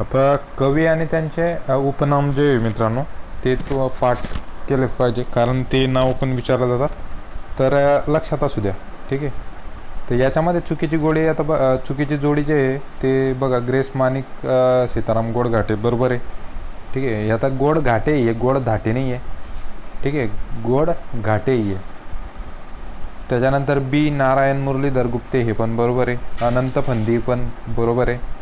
आता कवी आणि त्यांचे उपनाम जे आहे मित्रांनो ते तो पाठ केले पाहिजे. कारण ते नाव पण विचारलं जातात. तर लक्षात असू द्या. ठीक आहे? तर याच्यामध्ये चुकीची गोडी आता ब चुकीची जोडी जे आहे ते बघा ग्रेस माणिक सीताराम गोड घाटे बरोबर आहे. ठीक आहे? आता गोड घाटे आहे. गोड धाटे नाही आहे. ठीक आहे? गोड घाटे आहे. त्याच्यानंतर बी नारायण मुरलीधर गुप्ते हे पण बरोबर आहे. अनंत फंदी पण बरोबर आहे.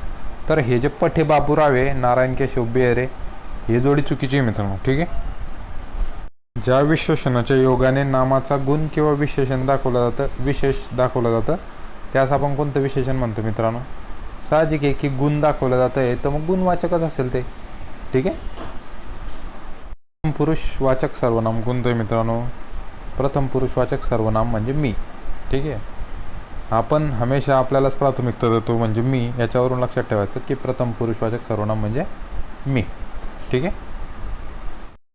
तर हे जे पठे बापूराव आहे नारायण केशव बेहरे हे जोडी चुकीची मित्रांनो ठीक आहे? ज्या विशेषणाच्या योगाने नामाचा गुण किंवा विशेषण दाखवलं जातं विशेष दाखवलं जातं त्यास आपण कोणतं विशेषण म्हणतो मित्रांनो? साहजिक आहे की गुण दाखवलं जातं आहे तर मग गुणवाचकच असेल ते ठीक आहे? प्रथम पुरुष वाचक सर्वनाम कोणतं आहे मित्रांनो. प्रथम पुरुषवाचक सर्वनाम म्हणजे मी ठीक आहे? आपण हमेशा आपल्यालाच प्राथमिकता देतो म्हणजे मी याच्यावरून लक्षात ठेवायचं की प्रथम पुरुषवाचक सर्वनाम म्हणजे मी. ठीक आहे?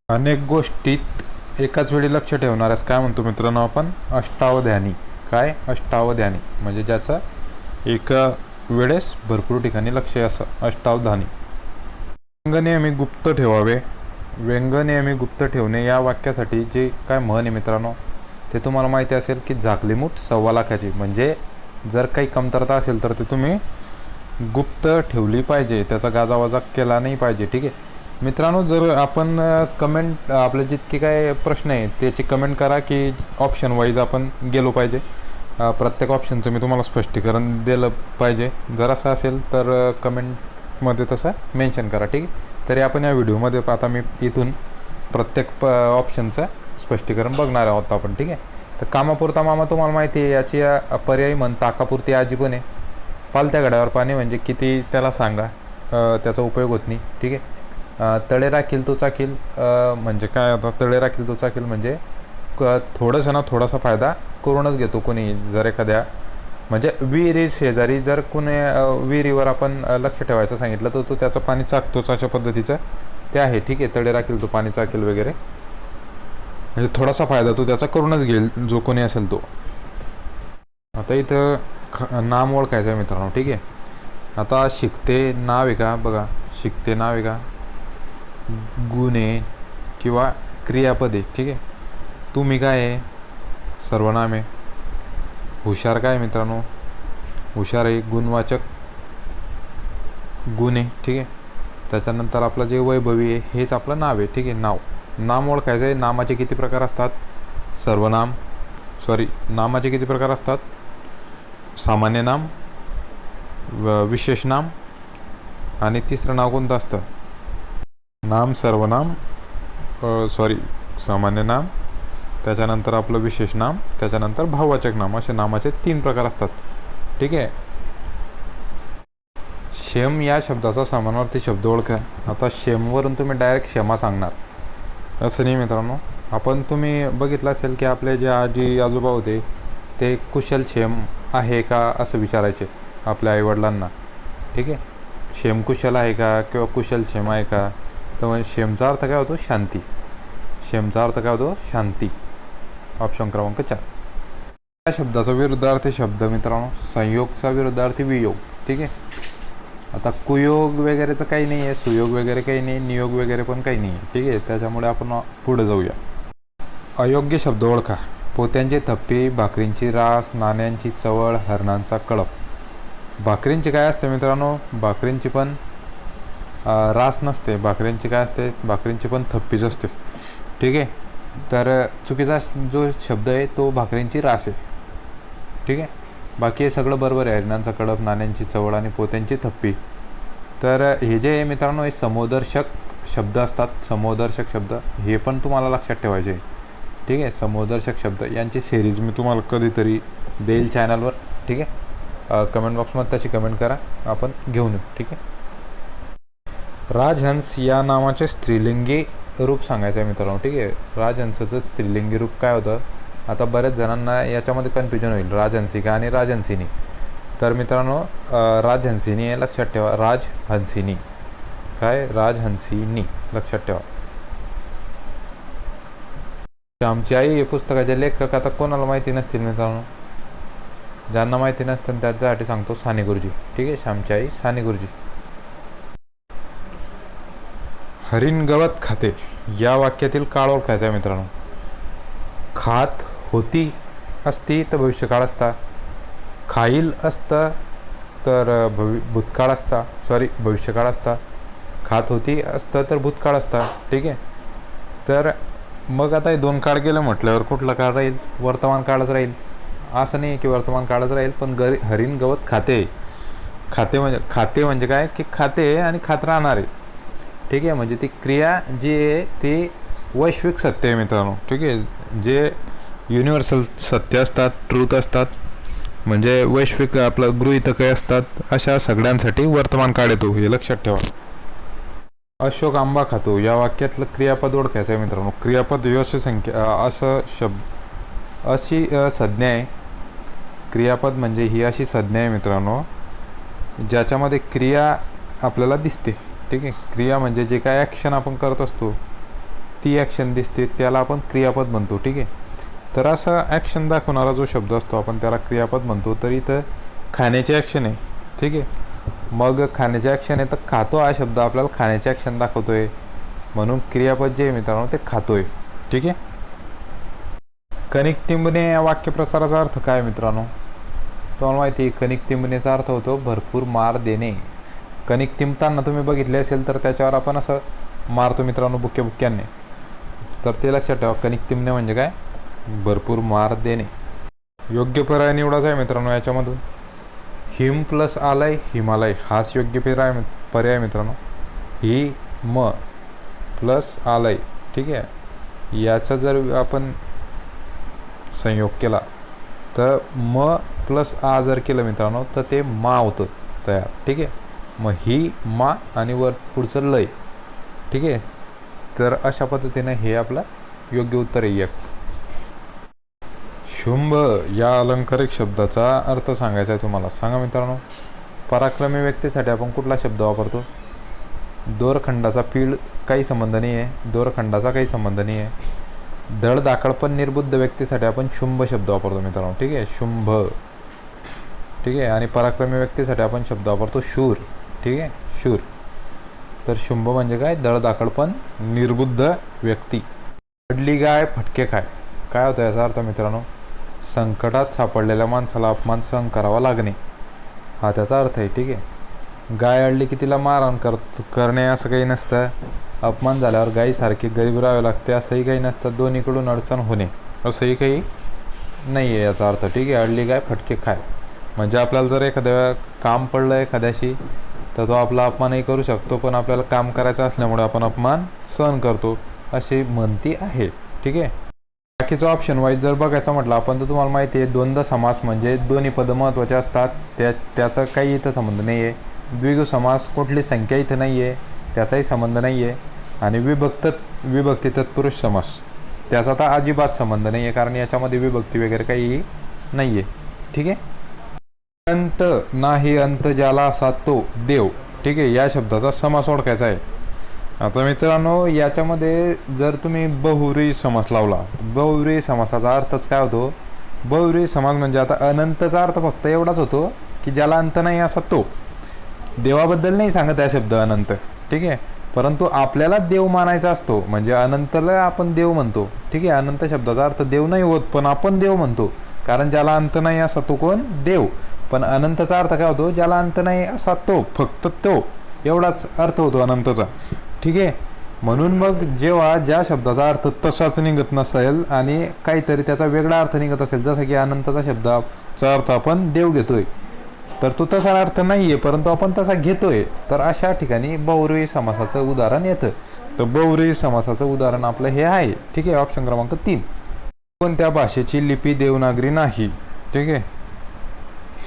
अनेक गोष्टीत एकाच वेळी लक्ष ठेवणाऱ्यास काय म्हणतो मित्रांनो आपण? अष्टावध्यानी. काय? अष्टावध्यानी. म्हणजे ज्याचं एका वेळेस भरपूर ठिकाणी लक्ष आहे असं. अष्टावधानी. व्यंग नेहमी गुप्त ठेवावे. व्यंग नेहमी गुप्त ठेवणे या वाक्यासाठी जे काय म्हण आहे मित्रांनो ते तुम्हाला माहिती असेल की झाकली मूठ सव्वा लाखाची. म्हणजे जर काही कमतरता असेल तर ते तुम्ही गुप्त ठेवली पाहिजे. त्याचा गाजावाजा केला नाही पाहिजे. ठीक आहे? मित्रांनो जर आपण कमेंट आपले जितके काय प्रश्न आहे त्याची कमेंट करा की ऑप्शन वाईज आपण गेलो पाहिजे. प्रत्येक ऑप्शनचं मी तुम्हाला स्पष्टीकरण दिलं पाहिजे. जर असं असेल तर कमेंटमध्ये तसं मेन्शन करा. ठीक आहे? तरी आपण या व्हिडिओमध्ये आता मी इथून प्रत्येक प ऑप्शनचं स्पष्टीकरण बघणार आहोत आपण ठीक आहे? तर कामापुरता मामा तुम्हाला माहिती आहे याची पर्यायी म्हण ताकापुरती आजी पण आहे. पालत्या गड्यावर पाणी म्हणजे किती त्याला सांगा त्याचा उपयोग होत नाही ठीक आहे? तळे राखील तो चाकील म्हणजे काय आता तळे राखील तो चाकील म्हणजे क थोडंसं ना थोडासा फायदा करूनच घेतो कोणी जर एखाद्या म्हणजे विहिरी शेजारी जर कुणी विहिरीवर आपण लक्ष ठेवायचं सांगितलं तर तो त्याचं पाणी चाकतोच अशा पद्धतीचं ते आहे ठीक आहे? तळे राखील तो पाणी चाकेल वगैरे. म्हणजे थोडासा फायदा तो त्याचा करूनच घेईल जो कोणी असेल तो. आता इथं ख नाम ओळखायचं आहे मित्रांनो ठीक आहे? आता शिकते नाव आहे का? बघा शिकते नाव आहे का? गुन्हे किंवा क्रियापद आहे ठीक आहे? तुम्ही काय आहे? सर्वनाम आहे. हुशार काय मित्रांनो? हुशार आहे गुणवाचक गुण आहे ठीक आहे? त्याच्यानंतर आपलं जे वैभवी आहे हेच आपलं नाव आहे ठीक आहे? नाव. नाम ओळखायचं आहे. नामाचे किती प्रकार असतात? सर्वनाम. सॉरी नामाचे किती प्रकार असतात? सामान्य नाम विशेष नाम आणि तिसरं नाव कोणतं असतं? नाम सर्वनाम सॉरी सामान्य नाम. त्याच्यानंतर आपलं विशेष नाम त्याच्यानंतर भाववाचक नाम असे नामाचे तीन प्रकार असतात. ठीक आहे? शेम या शब्दाचा समानार्थी शब्द ओळखा. आता शेमवरून तुम्ही डायरेक्ट क्षमा सांगणार. असं नाही मित्रांनो. आपण तुम्ही बघितलं असेल की आपले जे आजी आजोबा होते ते कुशल क्षेम आहे का असं विचारायचे आपल्या आईवडिलांना. ठीक आहे? क्षेम कुशल आहे का किंवा कुशल क्षेम आहे का? तर मग क्षेमचा अर्थ काय होतो? शांती. क्षेमचा अर्थ काय होतो? शांती. ऑप्शन क्रमांक चार. या शब्दाचा विरुद्धार्थी शब्द मित्रांनो. संयोगचा विरुद्धार्थी वियोग. ठीक आहे? आता कुयोग वगैरेचं काही नाही आहे सुयोग वगैरे काही नाही नियोग वगैरे पण काही नाही आहे. ठीक आहे त्याच्यामुळे आपण पुढे जाऊया. अयोग्य शब्द ओळखा. पोत्यांचे थप्पे भाकरींची रास नाण्यांची चवळ हरणांचा कळप. भाकरींची काय असते मित्रांनो? भाकरींची पण रास नसते. भाकरींची काय असते? भाकरींची पण थप्पीच असते. ठीक आहे? तर चुकीचा जो शब्द आहे तो भाकरींची रास आहे. ठीक आहे? बाकी हे सगळं बरोबर आहे. हरिणांचा कडप नाण्यांची चवळ आणि पोत्यांची थप्पी. तर हे जे आहे मित्रांनो हे समोदर्शक शब्द असतात. समोदर्शक शब्द हे पण तुम्हाला लक्षात ठेवायचे ठीक आहे? समोदर्शक शब्द. यांची सिरीज मी तुम्हाला कधीतरी देईल चॅनलवर ठीक आहे? कमेंट बॉक्समध्ये तशी कमेंट करा. आपण घेऊन येऊ. ठीक आहे? राजहंस या नावाचे स्त्रीलिंगी रूप सांगायचं आहे मित्रांनो. ठीक आहे? राजहंसाचं स्त्रीलिंगी रूप काय होतं? आता बऱ्याच जणांना याच्यामध्ये कन्फ्युजन होईल राजहंसिका आणि राजहंसिनी? तर मित्रांनो राज राजहंसिनी हे लक्षात ठेवा राजहंसिनी. काय? राजहंसिनी. लक्षात ठेवा. आमची आई हे पुस्तकाचे लेखक आता कोणाला माहिती नसतील मित्रांनो? ज्यांना माहिती नसतं त्यांच्यासाठी सांगतो साने गुरुजी. ठीक आहे? श्यामची आई साने गुरुजी. हरिण गवत खाते. या वाक्यातील काळ ओळखायचा आहे मित्रांनो. खात होती असती तर भविष्यकाळ असता. खाईल असतं तर भवि भूतकाळ असता. सॉरी भविष्यकाळ असता. खात होती असतं तर भूतकाळ असता. ठीक आहे? तर मग आता हे दोन काळ गेलं म्हटल्यावर कुठला काळ राहील? वर्तमान काळच राहील. असं नाही की वर्तमान काळच राहील पण गरी हरिण गवत खाते. खाते म्हणजे खाते म्हणजे काय? की खाते आणि खात राहणार. आहे ठीक आहे? म्हणजे ती क्रिया जी आहे ती वैश्विक सत्य आहे मित्रांनो. ठीक आहे? जे युनिव्हर्सल सत्य असतात ट्रूथ असतात म्हणजे वैश्विक आपलं गृहितके असतात अशा सगळ्यांसाठी वर्तमान काळ येतो हे लक्षात ठेवा. अशोक आंबा खातो या वाक्यातलं क्रियापद ओळखायचं आहे मित्रांनो. क्रियापद अशी संख्या असं शब्द अशी संज्ञा आहे. क्रियापद म्हणजे ही अशी संज्ञा आहे मित्रांनो ज्याच्यामध्ये क्रिया आपल्याला दिसते ठीक आहे? क्रिया म्हणजे जे काय ॲक्शन आपण करत असतो ती ॲक्शन दिसते त्याला आपण क्रियापद म्हणतो ठीक आहे? तर असं ॲक्शन दाखवणारा जो शब्द असतो. आपण त्याला क्रियापद म्हणतो तर इथं खाण्याचे ॲक्शन आहे. ठीक आहे? मग खाण्याचे ॲक्शन आहे तर खातो हा शब्द. आपल्याला खाण्याचे ॲक्शन दाखवतो आहे म्हणून क्रियापद जे आहे मित्रांनो ते खातो आहे ठीक आहे? कणिक तिंबणे या वाक्यप्रचाराचा अर्थ काय मित्रांनो? तुम्हाला माहिती आहे कणिक तिंबणेचा अर्थ होतो भरपूर मार देणे. कणिक तिंबताना तुम्ही बघितले असेल तर त्याच्यावर आपण असं मारतो मित्रांनो बुक्या बुक्क्यांनी तर ते लक्षात ठेवा कणिक तिंबणे म्हणजे काय? भरपूर मार देणे. योग्य पर्याय निवडायचा आहे मित्रांनो याच्यामधून. हिम प्लस आलय हिमालय हाच योग्य पर्याय पर्याय मित्रांनो. ही म प्लस आलय ठीक आहे. याचा जर आपण संयोग केला तर म प्लस आ जर केलं मित्रांनो तर ते मा होतं तयार ठीक आहे. मग ही मा आणि वर पुढचं लय ठीक आहे. तर अशा पद्धतीने हे आपलं योग्य उत्तर आहे एक. शुंभ या अलंकारिक शब्दाचा अर्थ सांगायचा आहे तुम्हाला. सांगा मित्रांनो पराक्रमी व्यक्तीसाठी आपण कुठला शब्द वापरतो? दोरखंडाचा पीळ काही संबंध नाही आहे. दोरखंडाचा काही संबंध नाही आहे. धड दाखल पण निर्बुद्ध व्यक्तीसाठी आपण शुंभ शब्द वापरतो मित्रांनो. ठीक आहे? शुंभ. ठीक आहे? आणि पराक्रमी व्यक्तीसाठी आपण शब्द वापरतो शूर. ठीक आहे? शूर. तर शुंभ म्हणजे काय? दळ दाखल पण निर्बुद्ध व्यक्ती. पडली गाय फटके काय काय होतं याचा अर्थ मित्रांनो? संकटात सापडलेल्या माणसाला अपमान सहन करावा लागणे. हा त्याचा अर्थ आहे ठीक आहे. गाय अडली की तिला मारहाण कर करणे असं काही नसतं. अपमान झाल्यावर गायीसारखी गरीब राहावे लागते असंही काही नसतं. दोन्हीकडून अडचण होणे असंही काही नाही आहे याचा अर्थ ठीक आहे. अडली गाय फटके खाय. म्हणजे आपल्याला जर एखाद्या काम पडलं एखाद्याशी तर तो आपला अपमानही करू शकतो पण आपल्याला काम करायचं असल्यामुळे आपण अपमान सहन करतो अशी म्हणती आहे ठीक आहे. बाकीचं ऑप्शन वाईज जर बघायचं म्हटलं आपण तर तुम्हाला माहिती आहे द्वंद्व समास म्हणजे दोन्ही पदं महत्त्वाचे असतात. त्या त्याचा काही इथं संबंध नाही आहे द्विगु समास कुठली संख्या इथं नाही आहे त्याचाही संबंध नाही आहे आणि विभक्त विभक्ती तत्पुरुष समास. त्याचा तर अजिबात संबंध नाही आहे कारण याच्यामध्ये विभक्ती वगैरे काही नाही आहे ठीक आहे? अंत नाही अंत ज्याला असा तो देव. ठीक आहे? या शब्दाचा समास ओळखायचा आहे. आता मित्रांनो याच्यामध्ये जर तुम्ही बहुरी समास लावला बहुरी समासाचा अर्थच काय होतो? बहुरी समास म्हणजे आता अनंतचा अर्थ फक्त एवढाच होतो की ज्याला अंत नाही असा तो. देवाबद्दल नाही सांगत आहे शब्द अनंत ठीक आहे? परंतु आपल्याला देव मानायचा असतो म्हणजे अनंतला आपण देव म्हणतो ठीक आहे? अनंत शब्दाचा अर्थ देव नाही होत पण आपण देव म्हणतो. कारण ज्याला अंत नाही असा तो कोण? देव. पण अनंतचा अर्थ काय होतो? ज्याला अंत नाही असा तो फक्त तो. एवढाच अर्थ होतो अनंतचा. ठीक आहे? म्हणून मग जेव्हा ज्या शब्दाचा अर्थ तसाच निघत नसेल आणि काहीतरी त्याचा वेगळा अर्थ निघत असेल जसं की अनंतचा शब्दाचा अर्थ आपण देव घेतोय तर तो तसा अर्थ नाही आहे परंतु आपण तसा घेतोय तर अशा ठिकाणी बहुव्रीही समासाचं उदाहरण येतं. तर बहुव्रीही समासाचं उदाहरण आपलं हे आहे. ठीक आहे? ऑप्शन क्रमांक तीन. कोणत्या भाषेची लिपी देवनागरी नाही? ठीक आहे?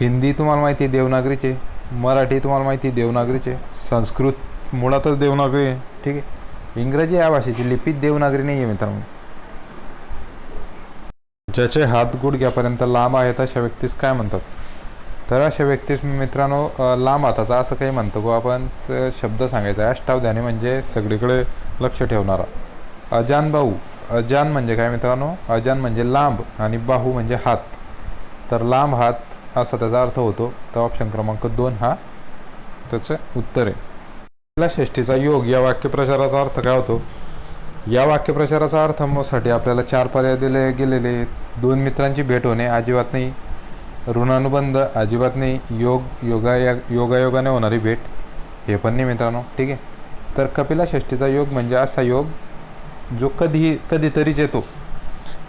हिंदी तुम्हाला माहिती देवनागरीचे मराठी तुम्हाला माहिती देवनागरीचे संस्कृत मुळातच देवनागरी आहे. ठीक आहे. इंग्रजी या भाषेची लिपीत देवनागरी नाही आहे मित्रांनो. ज्याचे हात गुडघ्यापर्यंत लांब आहेत अशा व्यक्तीस काय म्हणतात? तर अशा व्यक्तीस मित्रांनो लांब हाताचा असं काही म्हणतो गो आपण शब्द सांगायचा आहे. अष्टावधानी म्हणजे सगळीकडे लक्ष ठेवणारा. अजान बाहू अजान म्हणजे काय मित्रांनो? अजान म्हणजे लांब आणि बाहू म्हणजे हात. तर लांब हात असा त्याचा अर्थ होतो. तर ऑप्शन क्रमांक दोन हा त्याचं उत्तर आहे. षष्टीचा योग या वाक्यप्रचाराचा अर्थ काय होतो? या वाक्यप्रचाराचा अर्थ अर्थासाठी आपल्याला चार पर्याय दिले गेलेले दोन मित्रांची भेट होणे अजिबात नाही. ऋणानुबंध अजिबात नाही. योग योगा योगायोगाने होणारी भेट हे पण नाही मित्रांनो. ठीक आहे? तर कपिला षष्टीचा योग म्हणजे असा योग जो कधीही कधीतरीच येतो.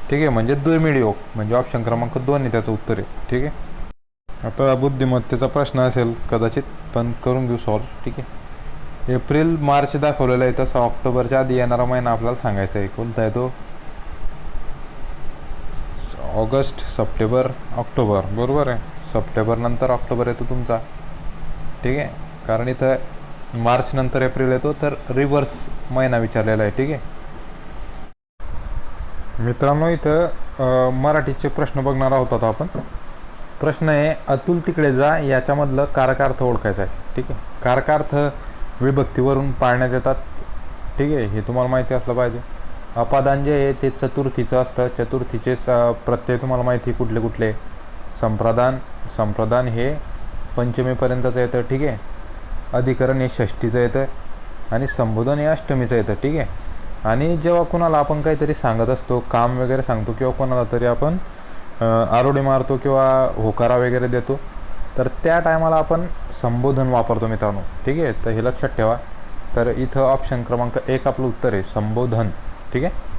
ठीक आहे? म्हणजे दुर्मिळ योग. म्हणजे ऑप्शन क्रमांक दोन आहे त्याचं उत्तर आहे. ठीक आहे? आता बुद्धिमत्तेचा प्रश्न असेल कदाचित पण करून घेऊ सॉल्व ठीक आहे? एप्रिल मार्च दाखवलेला आहे. तसं ऑक्टोबरच्या आधी येणारा महिना आपल्याला सांगायचा आहे कोणता आहे तो ऑगस्ट सप्टेंबर ऑक्टोबर. बरोबर आहे. सप्टेंबर नंतर ऑक्टोबर येतो तुमचा. ठीक आहे? कारण इथं मार्च नंतर एप्रिल येतो तर रिव्हर्स महिना विचारलेला आहे. ठीक आहे? मित्रांनो इथं मराठीचे प्रश्न बघणार आहोत आता आपण. प्रश्न आहे अतुल तिकडे जा याच्यामधलं कारकार्थ ओळखायचा आहे. ठीक आहे? कारकार्थ विभक्तीवरून पाळण्यात येतात. ठीक आहे हे तुम्हाला माहिती असलं पाहिजे. अपादान जे आहे ते चतुर्थीचं असतं. चतुर्थीचे स प्रत्यय तुम्हाला माहिती आहे कुठले कुठले. संप्रदान संप्रदान हे पंचमीपर्यंतचं येतं ठीक आहे. अधिकरण हे षष्टीचं येतं आणि संबोधन हे अष्टमीचं येतं ठीक आहे. आणि जेव्हा कोणाला आपण काहीतरी सांगत असतो काम वगैरे सांगतो किंवा कोणाला तरी आपण आरोडी मारतो किंवा होकारा वगैरे देतो तर त्या टायमाला आपण संबोधन वापरतो मित्रांनो. ठीक आहे? तर हे लक्षात ठेवा. तर इथं ऑप्शन क्रमांक एक आपलं उत्तर आहे संबोधन. ठीक आहे?